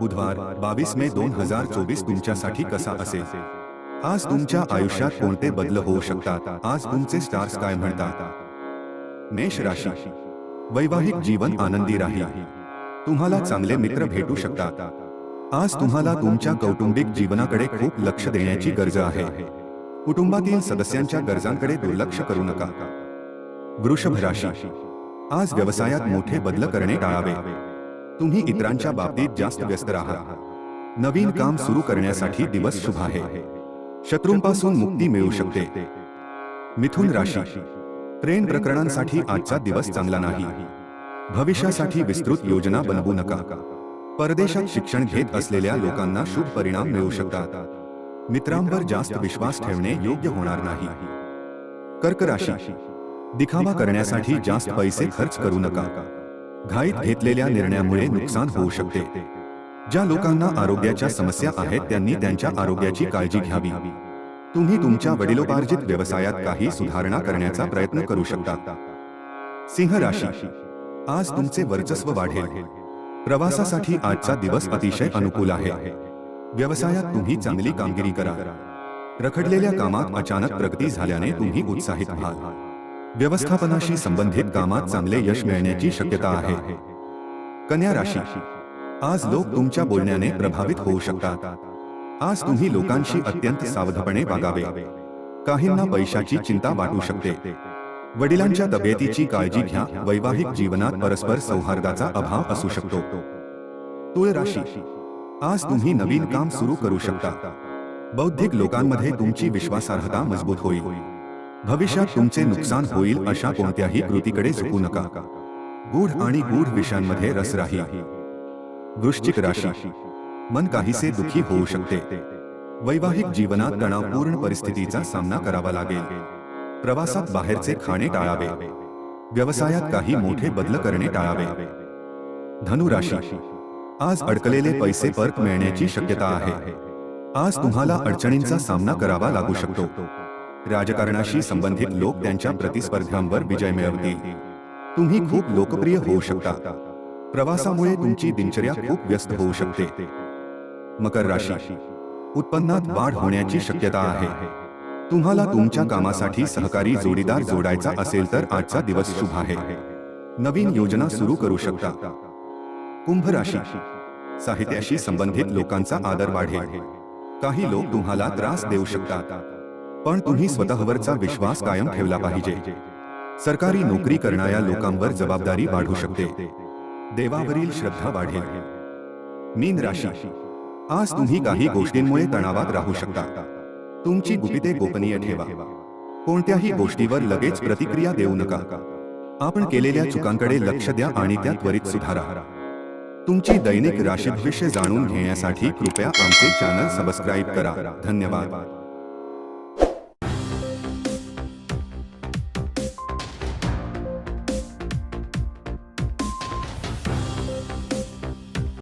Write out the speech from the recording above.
बुधवार, बावीस मे दोन हज़ार चोवीस तुमच्यासाठी कसा असेल? आज तुमच्या आयुष्यात कोणते बदल होऊ शकतात? आज तुमचे स्टार्स काय म्हणतात? मेष राशी. वैवाहिक जीवन आनंदी राहील तुम्हाला चांगले मित्र भेटू शकतात. आज तुम्हाला तुमच्या कौटुंबिक जीवनाकडे खूप लक्ष देण्याची गरज आहे. कुटुंबातील सदस्यांच्या गरजांकडे दुर्लक्ष करू नका. वृषभ राशी. आज व्यवसायात मोठे बदल करणे टाळावे. तुम्ही इतरांच्या बाबतीत जास्त व्यस्त राहा. नवीन काम सुरू करण्यासाठी दिवस शुभ आहे. शत्रूंपासून मुक्ती मिळू शकते. मिथुन राशी. प्रेम प्रकरणांसाठी आजचा दिवस चांगला नाही. भविष्यासाठी विस्तृत योजना बनवू नका. परदेशात शिक्षण घेत असलेल्या लोकांना शुभ परिणाम मिळू शकतात. मित्रांवर जास्त विश्वास ठेवणे योग्य होणार नाही. कर्क राशी. दिखावा करण्यासाठी जास्त पैसे खर्च करू नका. घाईत घेतलेल्या निर्णयामुळे नुकसान होऊ शकते. ज्या लोकांना आरोग्याच्या समस्या आहेत त्यांनी त्यांच्या आरोग्याची काळजी घ्यावी. तुम्ही तुमच्या वडिलोपार्जित व्यवसायात काही सुधारणा करण्याचा प्रयत्न करू शकता. सिंह राशी. आज तुमचे वर्चस्व वाढेल. प्रवासासाठी आजचा दिवस अतिशय अनुकूल आहे. व्यवसायात तुम्ही चांगली कामगिरी करा. रखडलेल्या कामात अचानक प्रगती झाल्याने तुम्ही उत्साहित व्हाल. व्यवस्थापनाशी संबंधित कामात चांगले यश मिळण्याची शक्यता आहे. कन्या राशी. आज लोक तुमच्या बोलण्याने प्रभावित होऊ शकतात. आज तुम्ही लोकांशी अत्यंत सावधपणे वागावे. काहींना पैशाची चिंता वाटू शकते. वडिलांच्या तब्येतीची काळजी घ्या. वैवाहिक जीवनात परस्पर सौहार्दाचा अभाव असू शकतो. तुळ राशी. आज तुम्ही नवीन काम सुरू करू शकता. बौद्धिक लोकांमध्ये तुमची विश्वासार्हता मजबूत होईल. भविष्यात तुमचे नुकसान होईल अशा कोणत्याही कृतीकडे झुकू नका. गूढ आणि गूढ विषयांमध्ये रस राहील वृश्चिक राशी. मन काहीसे दुखी होऊ शकते. वैवाहिक जीवनात तणावपूर्ण परिस्थितीचा सामना करावा लागेल. प्रवासात बाहेरचे खाणे टाळावे. व्यवसायात काही मोठे बदल करणे टाळावे. धनु राशी आज अडकलेले पैसे परत मिळण्याची शक्यता आहे. आज तुम्हाला अडचणींचा सामना करावा लागू शकतो. राजकारणाशी संबंधित लोक त्यांच्या प्रतिस्पर्ध्यांवर विजय मिळवतील. तुम्ही खूप लोकप्रिय होऊ शकता. प्रवासामुळे तुमची दिनचर्या खूप व्यस्त होऊ शकते. मकर राशी. उत्पन्नात वाढ होण्याची शक्यता आहे. तुम्हाला तुमच्या कामासाठी सहकारी जोडीदार जोडायचा असेल तर आजचा दिवस शुभ आहे. नवीन योजना सुरू करू शकता. कुंभ राशी. साहित्याशी संबंधित लोकांचा आदर वाढेल. काही लोक तुम्हाला त्रास देऊ शकतात. पण तुम्ही स्वतःवरचा विश्वास कायम ठेवला पाहिजे. सरकारी नोकरी करणाऱ्या लोकांवर जबाबदारी वाढू शकते. देवावरील श्रद्धा वाढेल. मीन राशी. आज तुम्ही काही गोष्टींमुळे तणावात राहू शकता. तुमची गुपिते गोपनीय ठेवा. कोणत्याही गोष्टीवर लगेच प्रतिक्रिया देऊ नका. आपण केलेल्या चुकांकडे लक्ष द्या आणि त्या त्वरित सुधारा. तुमची दैनिक राशीभविष्य जाणून घेण्यासाठी कृपया आमचे चॅनल सबस्क्राईब करा. धन्यवाद.